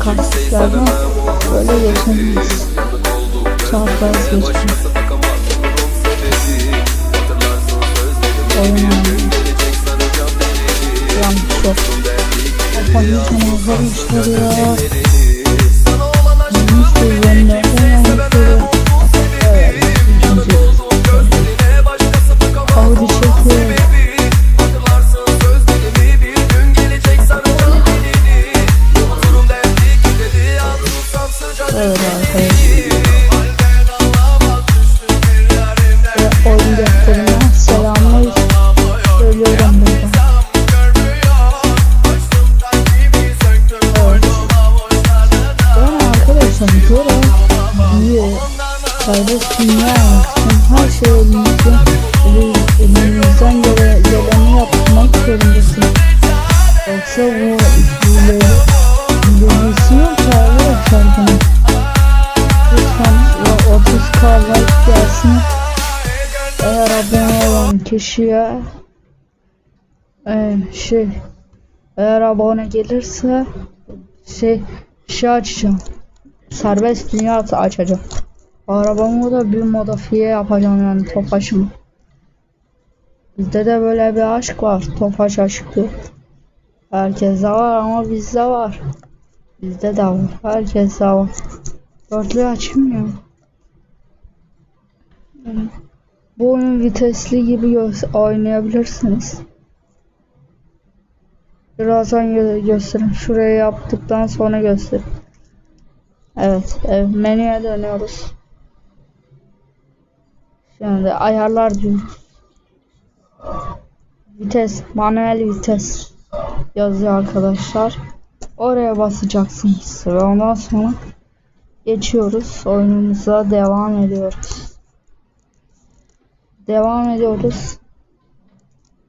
Birazdan böyle geçemeyiz. Çapraz geçmeyiz. Oynuyoruz. Yanlış yok. Kafanı tamamları işleriyor. Yanlış bunun. Lütfen ya 30 k like gelsin. Eğer abone olan kişiye e, şey eğer abone gelirse şey şey açacağım. Serbest dünya açacağım. Arabamı da bir modifiye yapacağım yani tofaşımı. Bizde de böyle bir aşk var. Tofaş aşkı. Herkeste var ama bizde var. Bizde de var. Herkeste var. Dörtlü açmıyor. Yani bu oyun vitesli gibi oynayabilirsiniz. Birazdan gö gösterin. Şurayı yaptıktan sonra gösterin. Evet, evet. Menüye dönüyoruz. Şimdi ayarlar diyoruz. Vites, manuel vites yazıyor arkadaşlar. Oraya basacaksınız ve ondan sonra geçiyoruz. Oyunumuza devam ediyoruz. Devam ediyoruz.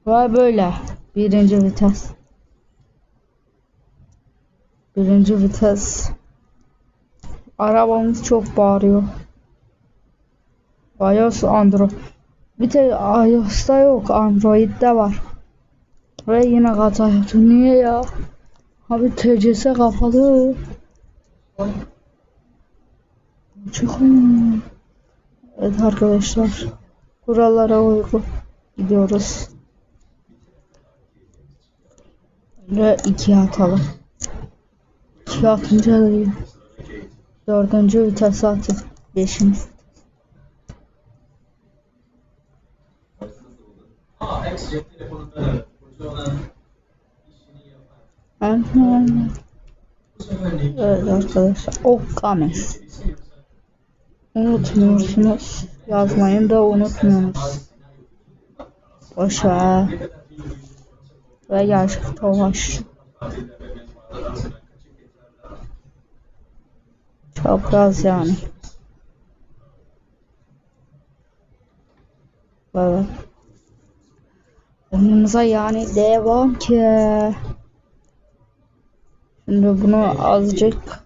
Ve böyle birinci vites. Birinci vites. Arabamız çok bağırıyor. iOS Android. Bir tek iOS'ta yok Android'de var. Ve yine hata yaptı. Niye ya? Abi TCS kapalı. Çıkın. Evet arkadaşlar. Kurallara uygun gidiyoruz. Ve iki atalım. İki atınca iyi. Dördüncü vites atın. Beşinci. Aynen. Evet arkadaşlar. Okame. Unutmuyorsunuz. Yazmayın da unutmuyorsunuz. Boşver. Ve gerçek tovaş. Çapraz yani. Evet. Oyunumuza yani devam ki. Şimdi bunu azıcık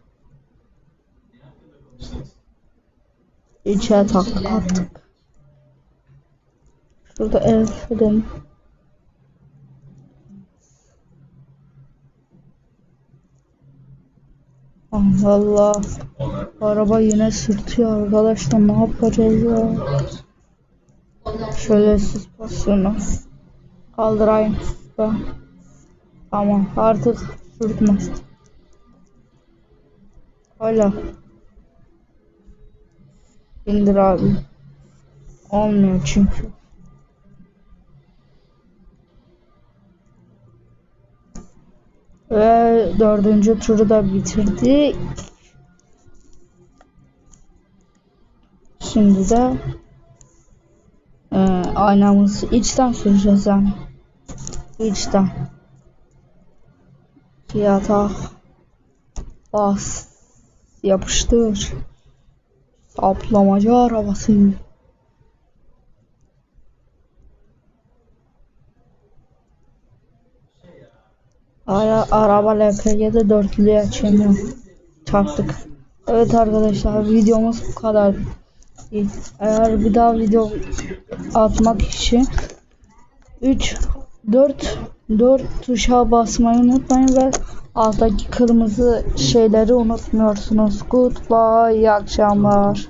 içe taktık attık. Şurada el edelim. Allah Allah. Araba yine sürtüyor arkadaşlar. Ne yapacağız ya? Şöyle süspansiyonu kaldırayım. Ben. Tamam artık sürtmez. Hala. İndir abi. Olmuyor çünkü. Ve dördüncü turu da bitirdik. Şimdi de e, aynamızı içten süreceğiz yani. İçten. Yatağa bas yapıştır. Saplamaca arabası. Ara, araba LPG'de dörtlüye açamıyor. Çarptık. Evet arkadaşlar videomuz bu kadar. Eğer bir daha video atmak için 3 4 4 tuşa basmayı unutmayın ve Alttaki kırmızı şeyleri unutmuyorsunuz. Goodbye. iyi akşamlar.